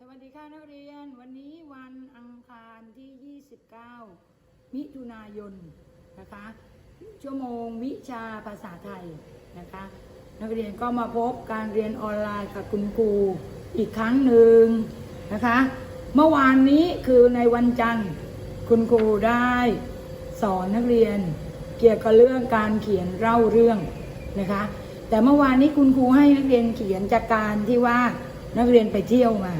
สวัสดีค่ะนักเรียน วันนี้วันอังคารที่ 29 มิถุนายนนะคะ ชั่วโมงวิชาภาษาไทยนะคะ นักเรียนก็มาพบการเรียนออนไลน์กับคุณครูอีกครั้งหนึ่งนะคะ เมื่อวานนี้คือในวันจันทร์คุณครูได้สอนนักเรียนเกี่ยวกับเรื่องการเขียนเล่าเรื่องนะคะ แต่เมื่อวานนี้คุณครูให้นักเรียนเขียนจากการที่ว่านักเรียนไปเที่ยวมา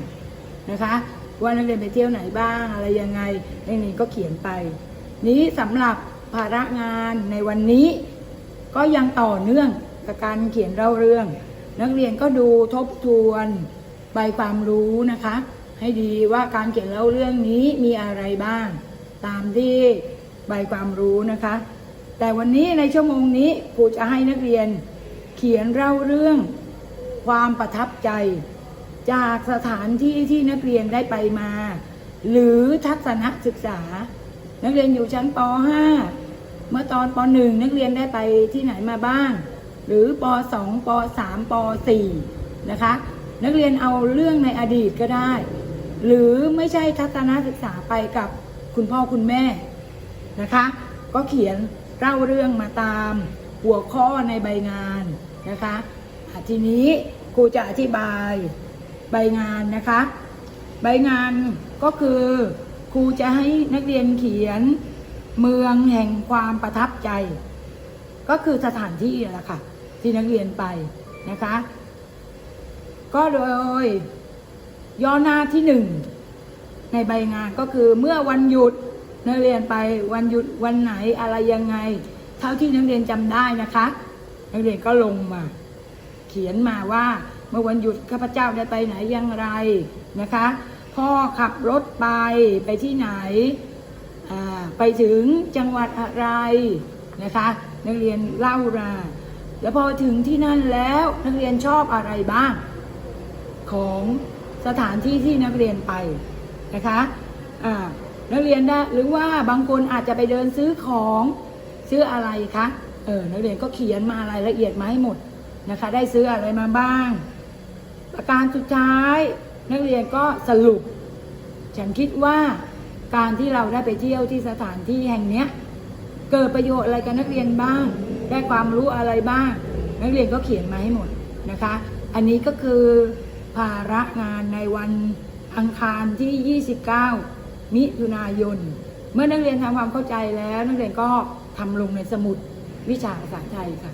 นะคะว่านักเรียนไปเที่ยวไหนบ้างอะไรยังไงในักเรียนก็เขียนไป นี้สำหรับภาระงานในวันนี้ก็ยังต่อเนื่องกับการเขียนเล่าเรื่อง นักเรียนก็ดูทบทวนใบความรู้นะคะ ให้ดีว่าการเขียนเล่าเรื่องนี้มีอะไรบ้าง ตามที่ใบความรู้นะคะ แต่วันนี้ในชั่วโมงนี้ครูจะให้นักเรียนเขียนเล่าเรื่อง ความประทับใจ จากสถานที่ที่นักเรียนได้ไปมา หรือทัศนศึกษา นักเรียนอยู่ชั้นป .5 เมื่อตอนป .1 นักเรียนได้ไปที่ไหนมาบ้าง หรือป .2 ป .3 ป .4 นะคะ นักเรียนเอาเรื่องในอดีตก็ได้ หรือไม่ใช่ทัศนศึกษาไปกับคุณพ่อคุณแม่นะคะ ก็เขียนเล่าเรื่องมาตามหัวข้อในใบงานนะคะ ทีนี้ครูจะอธิบาย ใบงานนะคะ ใบงานก็คือครูจะให้นักเรียนเขียนเมืองแห่งความประทับใจ ก็คือสถานที่แหละค่ะ ที่นักเรียนไปนะคะ ก็โดยย่อหน้าที่หนึ่งในใบงานก็คือเมื่อวันหยุดนักเรียนไปวันหยุดวันไหนอะไรยังไง เท่าที่นักเรียนจำได้นะคะ นักเรียนก็ลงมา เขียนมาว่า เมื่อวันหยุดข้าพเจ้าได้ไปไหนอย่างไรนะคะ พ่อขับรถไปไปที่ไหนไปถึงจังหวัดอะไรนะคะนักเรียนเล่ามาแล้วพอถึงที่นั่นแล้วนักเรียนชอบอะไรบ้าง ของสถานที่ที่นักเรียนไปนะคะนักเรียนได้หรือว่าบางคนอาจจะไปเดินซื้อของซื้ออะไรคะเออนักเรียนก็เขียนมารายละเอียดมาให้หมดนะคะ ได้ซื้ออะไรมาบ้าง ประการสุดท้ายนักเรียนก็สรุป ฉันคิดว่าการที่เราได้ไปเที่ยวที่สถานที่แห่งเนี้ยเกิดประโยชน์อะไรกับนักเรียนบ้าง ได้ความรู้อะไรบ้าง นักเรียนก็เขียนมาให้หมดนะคะ อันนี้ก็คือภาระงานในวันอังคารที่ 29 มิถุนายน เมื่อนักเรียนทำความเข้าใจแล้ว นักเรียนก็ทำลงในสมุดวิชาภาษาไทยค่ะ